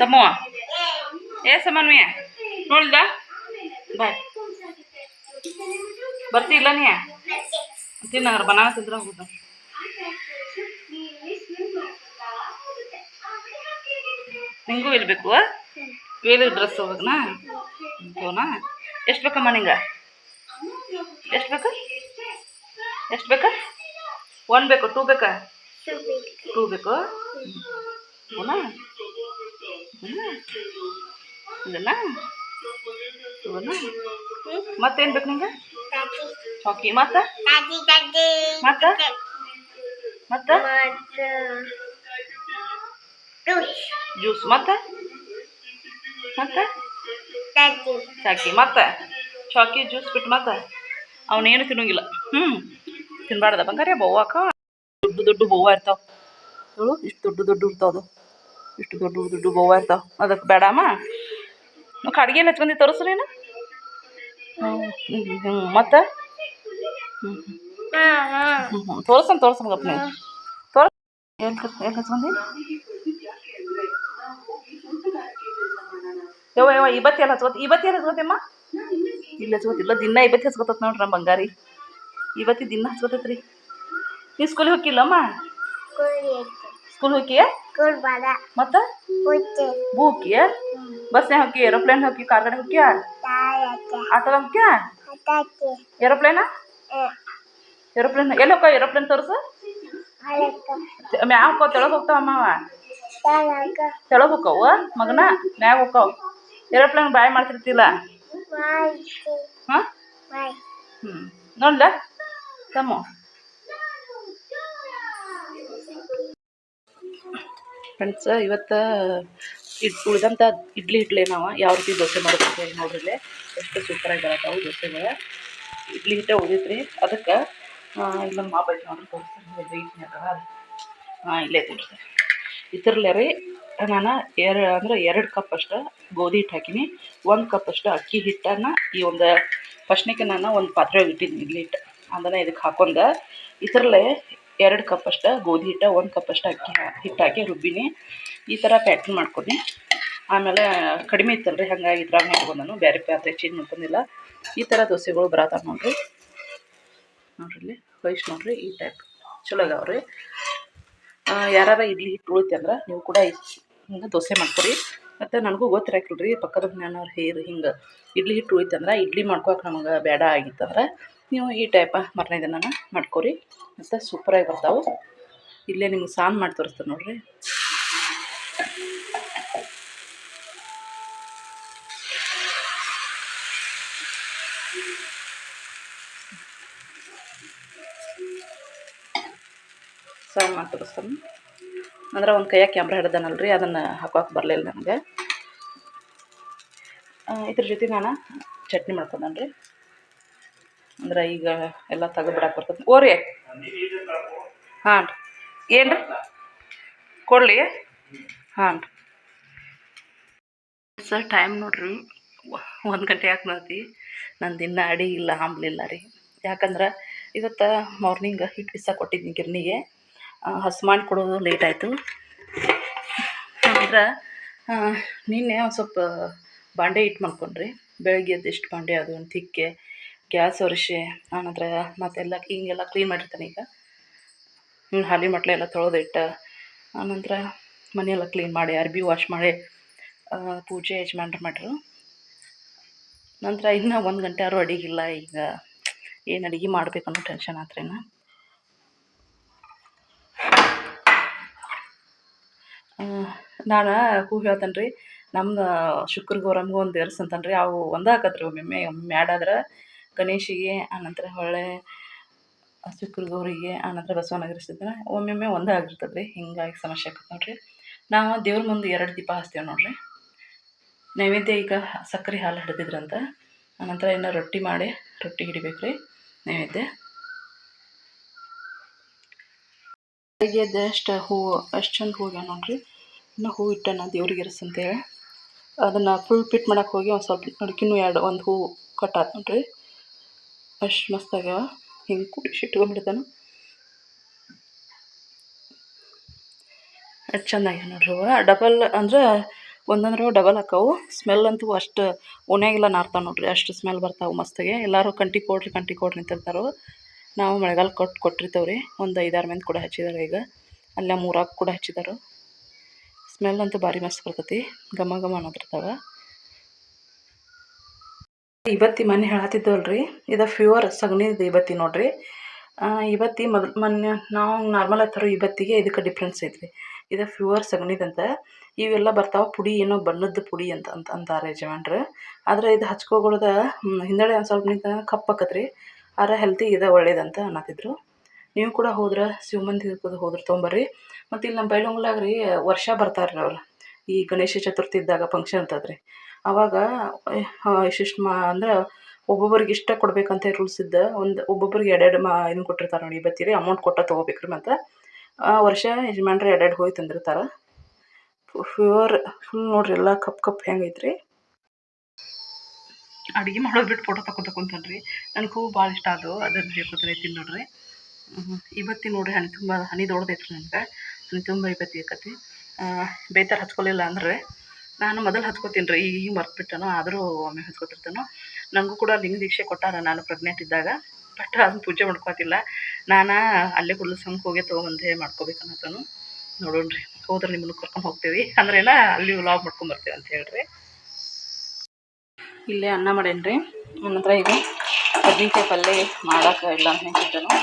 ಸಮೂಹ ಏ ಸಮನ್ವಯ ನೋಡ್ದ? ಬಾಯ್. ಬರ್ತಿಲ್ಲ ನೀ? ತಿನ್ನಂಗ್ರ ಬನಾನ ತಿಂದ್ರೆ ಹೋಗುದು. ನಿಂಗೂ ಇಲ್ಬೇಕು ವೇಲಿ ಡ್ರೆಸ್ ಹೋಗನಾ ಹೋನಾ ಎಷ್ಟು ಬೇಕಮ್ಮ ನಿಂಗೆ? ಎಷ್ಟು ಬೇಕು? ಎಷ್ಟು ಬೇಕಾ? ಒನ್ ಬೇಕು ಟೂ ಬೇಕಾ? ಟೂ ಬೇಕು. ಹೋನಾ ಇದನ್ನ ಇವನ್ನ ಮತ್ತೇನು ಬೇಕು ನಿಂಗೆ? ಹಾಕಿ ಮತ್ತೆ? ಮತ್ತೆ? ಮತ್ತೆ? ಜ್ಯೂಸ್ ಮತ್ತೆ? ಮತ್ತೆ? ಚಾಕಿ. ಮತ್ತೆ? ಚಾಕಿ ಜ್ಯೂಸ್ ಬಿಟ್ಟು ಮತ್ತೆ? ಅವನೇನು ತಿನ್ನೋಂಗಿಲ್ಲ. ಹ್ಞೂ ತಿನ್ಬಾರ್ದ ಬಂಗಾರ ಬವ್ವಾಕ ದೊಡ್ಡ ದೊಡ್ಡ ಬವ್ವ ಇರ್ತಾವ. ಇಷ್ಟು ದೊಡ್ಡ ದೊಡ್ಡ ಇರ್ತಾವ ಅದು. ಇಷ್ಟು ದೊಡ್ಡ ದೊಡ್ಡ ಬವ್ವ ಇರ್ತಾವ ಅದಕ್ಕೆ ಬೇಡಮ್ಮ ನಾವು ಕಡ್ಗೆ ಎಲ್ಲ ಹಚ್ಕೊಂಡಿ ತೋರಿಸ್ರೇನು ಹ್ಞೂ ಹ್ಞೂ ಮತ್ತೆ? ಹ್ಞೂ ಹ್ಞೂ ಹ್ಞೂ ತೋರ್ಸನ್ ತೋರ್ಸನ್ ಗಪ್ಪ ನೀವು. ತೋರ್ಸ್ ಎಲ್ಲಿ ಎಲ್ಲಿ ಹಚ್ಕೊಂಡಿ? ಯವ್ವ ಯವ್ವ ಇವತ್ತು ಎಲ್ಲ ಹಚ್ಕೋತ ಇವತ್ತು ಎಲ್ಲ ಹಚ್ಕೋತಮ್ಮ? ಇಲ್ಲ ಹಚ್ಕೋತಿಲ್ಲ ದಿನ ಇವತ್ತು ಹಚ್ಕೋತತ್ ನೋಡ್ರಿ ನಮ್ಮ ಬಂಗಾರಿ. ಇವತ್ತಿ ದಿನ ಹಚ್ಕೋತೈತ್ರಿ. ನೀ ಸ್ಕೂಲಿಗೆ ಹೋಗಿಲ್ಲಮ್ಮ? ಸ್ಕೂಲ್ ಹೋಗಿಯ? ಮತ್ತೆ? ಬೂಕಿಯ ಬಸ್ನ್ಯಾಗ ಹೋಗಿ ಏರೋಪ್ಲೇನ್ ಹೋಗಿ ಕಾರ್ ಗಾಡಿ ಹೋಗ್ಯ ಆಟೋದಾಗ ಹೋಗ್ಯ ಏರೋಪ್ಲೇನ? ಏರೋಪ್ಲೇನ್ ಎಲ್ಲಿ ಹೋಗ ಏರೋಪ್ಲೇನ್ ತೋರಿಸು. ಮ್ಯಾಗ ಹೋಗ್ತಾವ ತೆಳಗ ಹೋಗ್ತಾವ ಅಮ್ಮವ ತೆಳಗ ಹೋಕ್ಕವು ಮಗನ? ಮ್ಯಾಗ ಹೋಕ್ಕವು ಏರೋಪ್ಲೇನ್ ಬಾಯ್ ಮಾಡ್ತಿರ್ತಿಲ್ಲ. ಹಾಂ? ಹ್ಞೂ ನೋಡ್ಲ. ತಮ್ಮ. ಫ್ರೆಂಡ್ಸ್ ಇವತ್ತು ಇಡ್ ಉಳಿದಂಥ ಇಡ್ಲಿ ಹಿಟ್ಲೆ ನಾವು. ಯಾವ ರೀತಿ ದೋಸೆ ಮಾಡೋದು ನೋಡ್ರಿಲ್ಲೇ. ಎಷ್ಟು ಸೂಪರಾಗಿ ಬರತ್ತಾವು ದೋಸೆಗಳು. ಇಡ್ಲಿ ಹಿಟ್ಟೆ ಉಳಿದ್ರಿ ಅದಕ್ಕೆ ಇಲ್ಲೊಂದು ಮಾ ಬಜ್ಜಿ ನೋಡ್ರಿ ಇಟ್ನ್ಯಾಗ ಹಾಂ, ಇಲ್ಲೇ ತೋರಿಸ್ತೀನಿ. ಇದ್ರಲ್ಲೇ ರೀ, ನಾನು ಎರಡು ಅಂದ್ರೆ ಎರಡು ಕಪ್ ಅಷ್ಟು ಗೋಧಿ ಹಿಟ್ಟು ಹಾಕಿನಿ. ಒಂದು ಕಪ್ ಅಷ್ಟು ಅಕ್ಕಿ ಹಿಟ್ಟನ್ನು ಈ ಒಂದು ಫಸ್ಟ್ನಿಗೆ ನಾನು ಒಂದು ಪಾತ್ರೆ ಇಟ್ಟಿದ್ದೀನಿ ಇಡ್ಲಿ ಹಿಟ್ಟು. ಅದನ್ನು ಇದಕ್ಕೆ ಹಾಕೊಂಡ ಇದರಲ್ಲೇ ಎರಡು ಕಪ್ ಅಷ್ಟು, ಗೋಧಿ ಹಿಟ್ಟು, ಒಂದು ಕಪ್ ಅಷ್ಟು ಅಕ್ಕಿ ಹಿಟ್ಟಾಕಿ ರುಬ್ಬಿನಿ. ಈ ಥರ ಪ್ಯಾಟರ್ನ್ ಮಾಡ್ಕೊಡಿ. ಆಮೇಲೆ ಕಡಿಮೆ ಇತ್ತಲ್ರಿ, ಹಾಗಾಗಿ ಇದ್ರಾಗ ಮಾಡ್ಕೊಂಡು ನಾನು ಬೇರೆ ಪಾತ್ರೆ ಚೇಂಜ್ ಮಾಡ್ಕೊಂಡಿಲ್ಲ. ಈ ಥರ ದೋಸೆಗಳು ಬರತ್ತಾವ ನೋಡ್ರಿ. ನೋಡ್ರಿ ಇಲ್ಲಿ ವಯಸ್ಸು ನೋಡ್ರಿ, ಈ ಟೈಪ್ ಚಲೋ ಅದಾವ್ರಿ ಯಾರು ಇಡ್ಲಿ ಹಿಟ್ಟು ಉಳಿತೆ ಅಂದ್ರೆ ನೀವು ಕೂಡ ಹಿಂಗೆ ದೋಸೆ ಮಾಡ್ಕೊರಿ. ಮತ್ತು ನನಗೂ ಗೊತ್ತಿರಾಕಿಲ್ರಿ, ಪಕ್ಕದ ಮನೆಯವ್ರು ಹೇರು ಹಿಂಗೆ, ಇಡ್ಲಿ ಹಿಟ್ಟು ಉಳಿತಂದ್ರೆ ಇಡ್ಲಿ ಮಾಡ್ಕೊಳಕ್ಕೆ ನಮಗೆ ಬೇಡ ಆಗಿತ್ತಂದ್ರೆ ನೀವು ಈ ಟೈಪ ಮರನೇ ದಿನ ಮಾಡ್ಕೊರಿ. ಮತ್ತು ಸೂಪರಾಗಿ ಬರ್ತಾವೆ. ಇಲ್ಲೇ ನಿಮ್ಗೆ ಸಾನ್ ಮಾಡಿ ತೋರಿಸ್ತಾರೆ ನೋಡ್ರಿ. ಸಾನ್ ಮಾಡಿ ತೋರಿಸ್ತಾನೆ. ಅಂದ್ರೆ ಒಂದು ಕೈಯಾಗ ಕ್ಯಾಮ್ರಾ ಹಿಡ್ದಾನಲ್ರಿ, ಅದನ್ನು ಹಾಕೋಕೆ ಬರಲಿಲ್ಲ ನನಗೆ ಇದ್ರ ಜೊತೆ ನಾನು ಚಟ್ನಿ ಮಾಡ್ಕೊಂಡನ್ರಿ. ಅಂದ್ರೆ ಈಗ ಎಲ್ಲ ತೆಗೆದ್ಬಿಡಕ್ಕೆ ಬರ್ತದೆ ಓರಿ ಹಾಂ ರೀ. ಏನು ರೀ? ಕೊಡಲಿ. ಹಾಂ ರೀ. ಸರ್ ಟೈಮ್ ನೋಡ್ರಿ. ಒಂದು ಗಂಟೆ ಯಾಕೆ ಮಾಡ್ತಿ ನಂದು ಇನ್ನೂ ಅಡಿ ಇಲ್ಲ ಆಂಬ್ಲಿಲ್ಲ ರೀ. ಯಾಕಂದ್ರೆ ಇವತ್ತು ಮಾರ್ನಿಂಗ್ ಹಿಟ್ಟು ಬಿಸ ಕೊಟ್ಟಿದ್ದೀನಿ ಗಿರ್ನಿಗೆ ಹಸು ಮಾಡಿ ಕೊಡೋದು ಲೇಟ್ ಆಯಿತು. ಅಂದ್ರೆ ನಿನ್ನೆ ಒಂದು ಸ್ವಲ್ಪ ಬಾಂಡೆ ಇಟ್ಟು ಮಾಡ್ಕೊಂಡ್ರಿ. ಬೆಳಗ್ಗೆ ಎದ್ದು ಎಷ್ಟು ಬಾಂಡೆ ಅದು ಒಂದು ತಿಕ್ಕೆ. ಗ್ಯಾಸ್ ಒರೆಸಿ ಆನಂತರ ಮತ್ತೆಲ್ಲ ಹಿಂಗೆಲ್ಲ ಕ್ಲೀನ್ ಮಾಡಿರ್ತಾನೆ ಈಗ. ಹಾಲಿ ಮಟ್ಲೆ ಎಲ್ಲ ತೊಳೆದಿಟ್ಟು ಆನಂತರ ಮನೆಯೆಲ್ಲ ಕ್ಲೀನ್ ಮಾಡಿ, ಅರ್ಬಿ ವಾಶ್ ಮಾಡಿ ಪೂಜೆ ಯಜಮಾನ್ರು ಮಾಡ್ರು. ನಂತರ ಇನ್ನೂ ಒಂದು ಗಂಟೆ ಆದ್ರೂ ಅಡಿಗಿಲ್ಲ ಈಗ ಏನು ಅಡುಗೆ ಮಾಡ್ಬೇಕು ಅನ್ನೋ ಟೆನ್ಷನ್ ಆತ್ರೇನ ನಾನು ಹೂ ಹೇಳ್ತೇನೆ ರೀ ನಮ್ದು ಶುಕ್ರ ಗೌರಮ್ಗೆ ಒಂದು ಅಂತಾನೆ ರೀ ಅವು ಒಂದೇ ಒಮ್ಮೊಮ್ಮೆ ಒಮ್ಮೆ ಆಡಾದ್ರೆ ಗಣೇಶಿಗೆ, ಆನಂತರ ಹೊಳ್ಳೆ ಶುಕ್ರ ಗೌರಿಗೆ ಆನಂತರ ಬಸವನಗರಿಸಿದ್ರೆ ಒಮ್ಮೊಮ್ಮೆ ಒಂದೇ ಆಗಿರ್ತದೆ ರೀ ಹಿಂಗಾಗಿ ಸಮಸ್ಯೆ ಆಕತ್ತೆ ನೋಡ್ರಿ. ನಾವು ದೇವ್ರ ಮುಂದೆ ಎರಡು ದೀಪ ಹಚ್ತೇವೆ ನೋಡ್ರಿ. ನೈವೇದ್ಯ ಈಗ ಸಕ್ಕರೆ ಹಾಲು ಹಿಡ್ದಿದ್ರಂತ. ಆನಂತರ ಇನ್ನು ರೊಟ್ಟಿ ಮಾಡಿ ರೊಟ್ಟಿ ಹಿಡಿಬೇಕು ರೀ ನೈವೇದ್ಯ ಬೆಳಿಗ್ಗೆ ಅಷ್ಟು ಹೂವು ಅಷ್ಟು ಚಂದ ಹೋಗ್ಯಾವ ನೋಡ್ರಿ. ಇನ್ನು ಹೂ ಇಟ್ಟನ ದೇವ್ರಿಗೆ ಇರಿಸ್ ಅಂತೇಳಿ. ಅದನ್ನು ಫುಲ್ ಪಿಟ್ ಮಾಡಕ್ಕೆ ಹೋಗಿ ಒಂದು ಸ್ವಲ್ಪ ನಡ್ಕಿನೂ ಎರಡು, ಒಂದು ಹೂವು ಕಟ್ಟಾತು ನೋಡ್ರಿ. ಅಷ್ಟು ಮಸ್ತ್ ಆಗ್ಯಾವ ಹಿಂಗೆ ಕುಡಿಸಿ ಇಟ್ಕೊಂಡ್ಬಿಡ್ತಾನೆ ಅಷ್ಟು ಚಂದ ಆಗ್ಯಾವ ನೋಡ್ರಿ ಹೂವು ಡಬಲ್ ಅಂದ್ರೆ ಒಂದಂದ್ರೆ ಡಬಲ್ ಹಾಕವು. ಸ್ಮೆಲ್ ಅಂತೂ ಅಷ್ಟು ಒಣಗಿಲ್ಲ ನಾರ್ತಾವೆ ನೋಡ್ರಿ. ಅಷ್ಟು ಸ್ಮೆಲ್ ಬರ್ತಾವೆ ಮಸ್ತಾಗೆ. ಎಲ್ಲರೂ ಕಂಟಿ ಕೊಡ್ರಿ ಕಂಟಿ ಕೊಡ್ರಿ ನಿಂತಿರ್ತಾರೆ. ನಾವು ಮಳೆಗಾಲ ಕೊಟ್ಟು ಕೊಟ್ಟಿರ್ತೇವೆ ರೀ ಒಂದು ಐದಾರು ಮಂದಿ ಕೂಡ ಹಚ್ಚಿದಾರೆ ಈಗ. ಅಲ್ಲೇ ಮೂರಾಕು ಕೂಡ ಹಚ್ಚಿದ್ದಾರೆ ಸ್ಮೆಲ್ ಅಂತೂ ಭಾರಿ ಮಸ್ತ್ ಬರ್ತೈತಿ. ಘಮ ಘಮ ಅನ್ನೋದಿರ್ತಾವೆ ಇವತ್ತಿ ಮನೆ ರೀ ಇದು ಫ್ಯೂವರ್ ಸಗಣಿದು ಇವತ್ತಿ ನೋಡಿರಿ. ಇವತ್ತಿ ಮೊದಲು ಮೊನ್ನೆ ನಾವು ನಾರ್ಮಲ್ ತರೋ ಇವತ್ತಿಗೆ ಇದಕ್ಕೆ ಡಿಫ್ರೆನ್ಸ್ ಐತ್ರಿ. ಇದು ಫ್ಯೂವರ್ ಸಗಣಿದಂತ ಇವೆಲ್ಲ ಬರ್ತಾವೆ ಪುಡಿ ಏನೋ ಬಣ್ಣದ ಪುಡಿ ಅಂತ ಅಂತ ಅಂತಾರೆ ಯಜಮಾನ್ರು. ಆದರೆ ಇದು ಹಚ್ಕೊಗೊಳ್ದ ಹಿಂದಡೆ ಒಂದು ಸ್ವಲ್ಪ ನಿಂತ ಕಪ್ಪಾಕತ್ರಿ ಆದ್ರೆ ಹೆಲ್ತಿ ಇದೆ ಒಳ್ಳೇದಂತ ಅನ್ನತ್ತಿದ್ರು ನೀವು ಕೂಡ ಹೋದ್ರೆ ಶಿವಮಂದಿರಕ್ಕೆ ಹೋದ್ರೆ ತೊಗೊಂಬರ್ರಿ. ಮತ್ತು ಇಲ್ಲಿ ನಮ್ಮ ಬೈಲೊಂಗ್ಲಾಗ ರೀ ವರ್ಷ ಬರ್ತಾರೆ ರೀ ಅವ್ರು. ಈ ಗಣೇಶ ಚತುರ್ಥಿ ಇದ್ದಾಗ ಫಂಕ್ಷನ್ ಅಂತದ್ರಿ ಅವಾಗ ಇಷ್ಟಿಷ್ಟು ಮಾ, ಅಂದ್ರೆ ಒಬ್ಬೊಬ್ರಿಗೆ ಇಷ್ಟ ಕೊಡ್ಬೇಕಂತ ರೂಲ್ಸ್ ಇದ್ದ ಒಂದು ಒಬ್ಬೊಬ್ರಿಗೆ ಎರಡೆರಡು ಮಾ ಇದನ್ನ ಕೊಟ್ಟಿರ್ತಾರೆ ನೋಡಿ ಬತ್ತೀರಿ ಅಮೌಂಟ್ ಕೊಟ್ಟ ತೊಗೋಬೇಕ್ರಿ ಮತ್ತು. ಆ ವರ್ಷ ಯಜಮಾನ್ರು ಎರಡೆರಡು ಹೋಗಿ ತಂದಿರ್ತಾರೆ ಪ್ಯೂರ್ ಫುಲ್ ನೋಡ್ರಿ ಎಲ್ಲ ಕಪ್ ಕಪ್ ಹೆಂಗೈತ್ರಿ ಅಡುಗೆ ಮಾಡೋದು ಬಿಟ್ಟು ಫೋಟೋ ತಕೊಂತ ಕುಂತಾನ್ರಿ ನನಗೆ ಹೂವು ಭಾಳ ಇಷ್ಟ ಅದು ಅದನ್ನು ಹೇಳ್ಕೊತಾರೆ ಐತಿ ನೋಡ್ರಿ. ಇವತ್ತಿ ನೋಡ್ರಿ ಹನಿ ತುಂಬ ಹನಿ ದೊಡ್ಡದೈತ್ರಿ ನನಗೆ. ಹನಿ ತುಂಬ ಇವತ್ತಿ ಆಕತಿ ಬೇತಾರ ಹಚ್ಕೊಲಿಲ್ಲ ಅಂದ್ರೆ. ನಾನು ಮೊದಲು ಹಚ್ಕೋತೀನಿ ರೀ ಈಗ ಮರ್ತ್ಬಿಟ್ಟನೋ, ಆದರೂ ಒಮ್ಮೆ ಹಚ್ಕೊತಿರ್ತಾನೋ ನನಗೂ ಕೂಡ ಲಿಂಗ ದೀಕ್ಷೆ ಕೊಟ್ಟಾರ ನಾನು ಪ್ರೆಗ್ನೆಂಟ್ ಇದ್ದಾಗ. ಬಟ್ ಅದನ್ನ ಪೂಜೆ ಮಾಡ್ಕೋತಿಲ್ಲ. ನಾನು ಅಲ್ಲೇ ಸಂಘಕ್ಕೆ ಹೋಗಿ ತೊಗೊಂಬಂದೆ ಮಾಡ್ಕೋಬೇಕನ್ನತನು ನೋಡೋಣ್ರಿ, ಹೋದ್ರೆ ನಿಮ್ಮನ್ನು ಕರ್ಕೊಂಡು ಹೋಗ್ತೀವಿ. ಅಂದ್ರೇನ ಅಲ್ಲಿ ವ್ಲಾಗ್ ಮಾಡ್ಕೊಂಬರ್ತೀವಿ ಅಂತ ಹೇಳ್ರಿ. ಇಲ್ಲೇ ಅನ್ನ ಮಾಡೇನಿ ರೀ ನನ್ನ ಹತ್ರ ಈಗ ಬದ್ನಿಕಾಯಿ ಪಲ್ಯ ಮಾಡೋಕೆ ಇಲ್ಲ ಅಂತ ಹೆಂಗಿಟ್ಟನು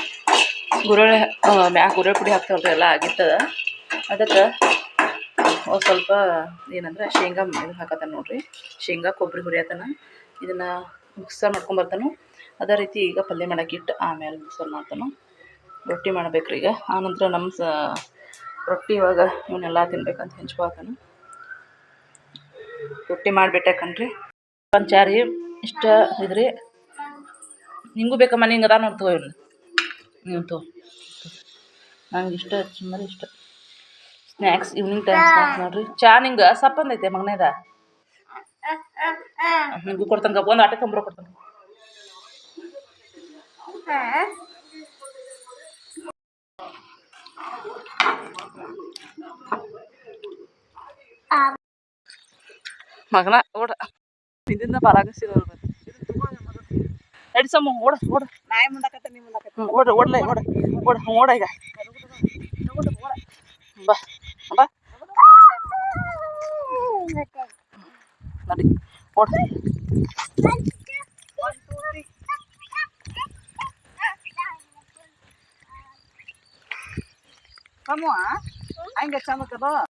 ಗುರಳೆ ಮ್ಯಾಗ ಗುರೆ ಪುಡಿ ಹಾಕ್ತಾವಲ್ರಿ, ಎಲ್ಲ ಆಗಿರ್ತದ. ಅದಕ್ಕೆ ಒಂದು ಸ್ವಲ್ಪ ಏನಂದ್ರೆ ಶೇಂಗಾ ಇದು ಹಾಕತ್ತಾನ ನೋಡ್ರಿ. ಶೇಂಗಾ, ಕೊಬ್ಬರಿ ಹುರಿಯತನ ಇದನ್ನು ಮಿಕ್ಸರ್ ಮಾಡ್ಕೊಂಬರ್ತಾನು ಅದೇ ರೀತಿ ಈಗ ಪಲ್ಯ ಮಾಡಕ್ಕೆ ಇಟ್ಟು ಆಮೇಲೆ ಮಿಕ್ಸರ್ ಮಾಡ್ತಾನು. ರೊಟ್ಟಿ ಮಾಡ್ಬೇಕ್ರಿ ಈಗ. ಆನಂತರ ನಮ್ಮ ಸ ರೊಟ್ಟಿ ಇವಾಗ ಇವನ್ನೆಲ್ಲ ತಿನ್ಬೇಕಂತ ಹೆಂಚ್ಕೊತಾನು ರೊಟ್ಟಿ ಮಾಡಿಬಿಟ್ಟೆ ಪಂಚಾರಿ ಇಷ್ಟ ಇದ್ರಿ. ನಿಂಗೂ ಬೇಕಮ್ಮ, ನಿಂಗೆ ಅದ ನೋಡಿ ತಗೋ ಇವ್ನು. ನೀವು ತಗೋ. ನಂಗೆ ಇಷ್ಟ ಚುಮ್ಮರಿ ಇಷ್ಟ. ಸ್ನ್ಯಾಕ್ಸ್ ಈವ್ನಿಂಗ್ ಟೈಮ್ ಸ್ನ್ಯಾಕ್ಸ್ ನೋಡ್ರಿ. ಚಾ ನಿಂಗೆ ಸಪ್ಪಂದೈತೆ ಮಗನೇದ? ನಿಂಗೂ ಕೊಡ್ತಂಗ ಒಂದು ಆಟ ತಂಬ್ರ ಕೊಡ್ತಂಗ ಮಗನ ಓಡ. ಇದರಿಂದ ಬರಾಗಸಿರೋರು ನಡಿಸಮ್ಮ ಓಡ ಓಡ. ನಾಯಿ ಮುಂದಾಕತ್ತ ನೀ ಮುಂದಾಕತ್ತ. ಓಡ ಓಡಲೇ ಓಡ ಓಡ ಓಡ ಈಗ. ಬಾ. ಬಾ ನಡಿ ಓಡ ಕಮ್ಮುವ ಹಂಗೆ ಚಂದ